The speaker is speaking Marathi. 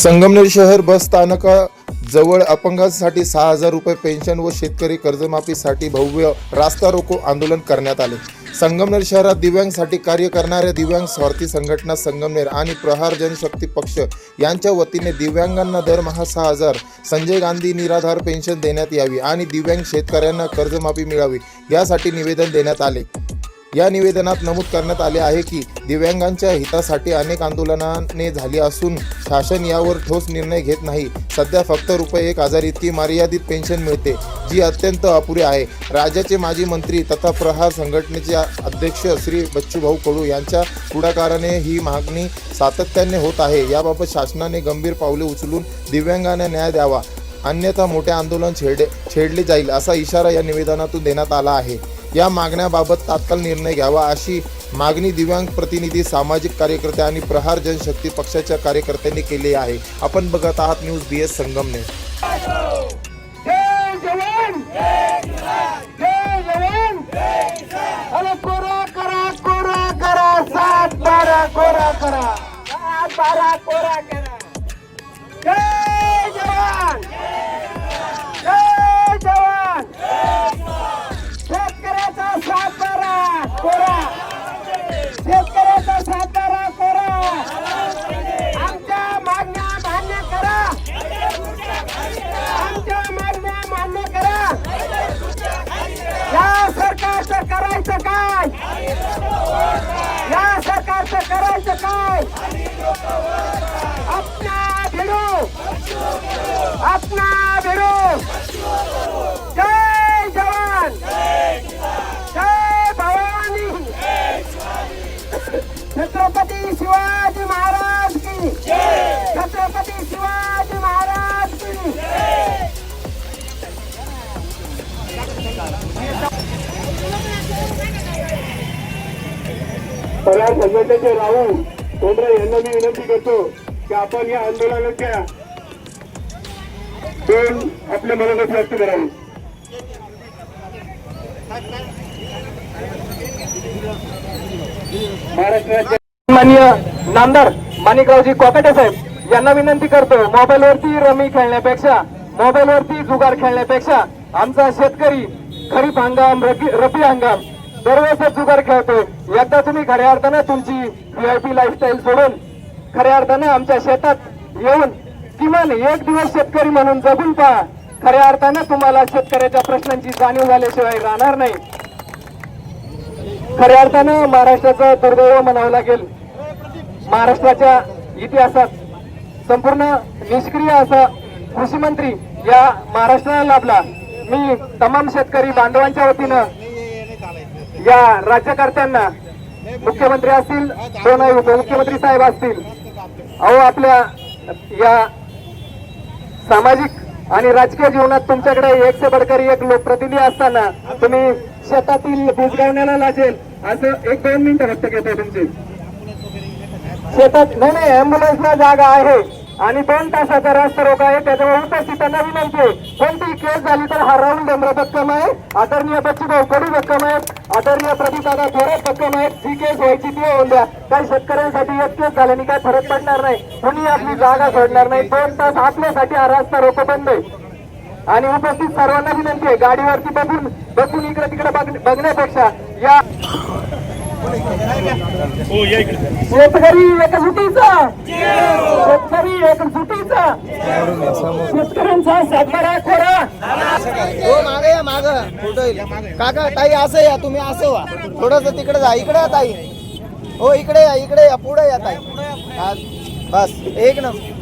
संगमनेर शहर बस स्थानका जवळ अपंगांसाठी सहा हजार रुपये पेन्शन व शेतकरी कर्जमाफीसाठी भव्य रास्ता रोको आंदोलन करण्यात आले. संगमनेर शहरात दिव्यांगसाठी कार्य करणाऱ्या दिव्यांग स्वार्थी संघटना संगमनेर आणि प्रहार जनशक्ती पक्ष यांच्या वतीने दिव्यांगांना दरमहा सहा हजार संजय गांधी निराधार पेन्शन देण्यात यावी आणि दिव्यांग शेतकऱ्यांना कर्जमाफी मिळावी यासाठी निवेदन देण्यात आले. या निवेदनात नमूद करण्यात आले आहे की दिव्यांगांच्या हितासाठी अनेक आंदोलनाने झाली असून शासन यावर ठोस निर्णय घेत नाही. सध्या फक्त रुपये एक हजार इतकी मर्यादित पेन्शन मिळते जी अत्यंत अपुरी आहे. राज्याचे माजी मंत्री तथा प्रहार संघटनेचे अध्यक्ष श्री बच्चूभाऊ कडू यांच्या पुढाकाराने ही मागणी सातत्याने होत आहे. याबाबत शासनाने गंभीर पावले उचलून दिव्यांगांना न्याय द्यावा. अन्यथा मोठे आंदोलन छेडे छेडले जाईल असा इशारा या निवेदनातून देण्यात आला आहे. या मागण्याबाबत तात्काळ निर्णय घ्यावा अशी मागणी दिव्यांग प्रतिनिधी सामाजिक कार्यकर्ते आणि प्रहार जनशक्ती पक्षाच्या कार्यकर्त्यांनी केली आहे. आपण बघत आहात न्यूज बी एस संगमने कोरा करा. शेतकऱ्याचा सात करा. आमच्या मागण्या मान्य करा. आमच्या मागण्या मान्य करा. या सरकारचं करायचं काय? या सरकारचं करायचं काय? परार संघटनेचे राहू. कोंबडे यांना मी विनंती करतो की आपण या आंदोलनाच्या दोन आपल्या मनात व्यक्त करावी. महाराष्ट्राच्या माननीय नामदार माणिकरावजी कोकाटे साहेब यांना विनंती करतो मोबाईल वरती रमी खेळण्यापेक्षा मोबाईल वरती जुगार खेळण्यापेक्षा आमचा शेतकरी खरीप हंगाम रबी रबी हंगाम दरवेळेस जुगार खेळतोय. एकदा तुम्ही खऱ्या अर्थानं तुमची व्हीआयपी लाईफस्टाईल सोडून खऱ्या अर्थानं आमच्या शेतात येऊन किमान एक दिवस शेतकरी म्हणून जगून पहा. खऱ्या अर्थानं तुम्हाला शेतकऱ्याच्या प्रश्नांची जाणीव झाल्याशिवाय राहणार नाही. खऱ्या अर्थानं महाराष्ट्राचं दुर्दैव म्हणावं लागेल. महाराष्ट्राच्या इतिहासात संपूर्ण निष्क्रिय असा कृषी मंत्री या महाराष्ट्राला लाभला. मी तमाम शेतकरी बांधवांच्या वतीनं या राज्यकर्त्यांना मुख्यमंत्री असतील दोन उपमुख्यमंत्री साहेब असतील अहो आपल्या या सामाजिक आणि राजकीय जीवनात तुमच्याकडे एक से बडकर एक लोकप्रतिनिधी असताना तुम्ही शेतातील भुजगावण्याला लाजेल असं एक दोन मिनिटं व्यक्त घेतोय तुमचे. शेतात नाही नाही अँब्युलन्सला जागा आहे. आणि दोन तासाचा रस्ता रोग आहे. त्याच्यावर उपस्थितांना विनंती आहे कोणती केस झाली तर हा राहुल डमरा भक्कम आहे. आदरणीय बच्चूभाऊ कडू भक्कम आहेत. आदरणीय प्रदीपदादा थोरात भक्कम आहेत. जी केस व्हायची ती होऊन द्या. काही शेतकऱ्यांसाठी एक केस झाल्याने काय फरक पडणार नाही. कोणी आपली जागा सोडणार नाही. दोन तास आपल्यासाठी हा रास्ता रोको बंद आहे. आणि उपस्थित सर्वांना विनंती आहे. गाडीवरती बघून बसून इकडे तिकडे बघण्यापेक्षा या शेतकरी एक सुटीचा शेतकरी एक सुटीचा शेतकऱ्यांचा सातबारा खोरा. हो मागे या माग. फोटो येईल काका ताई असं या तुम्ही असं व्हा. थोडस तिकडे जा. इकडे या ताई. हो इकडे या इकडे या पुढे या ताई. हा, बस. एक नंबर.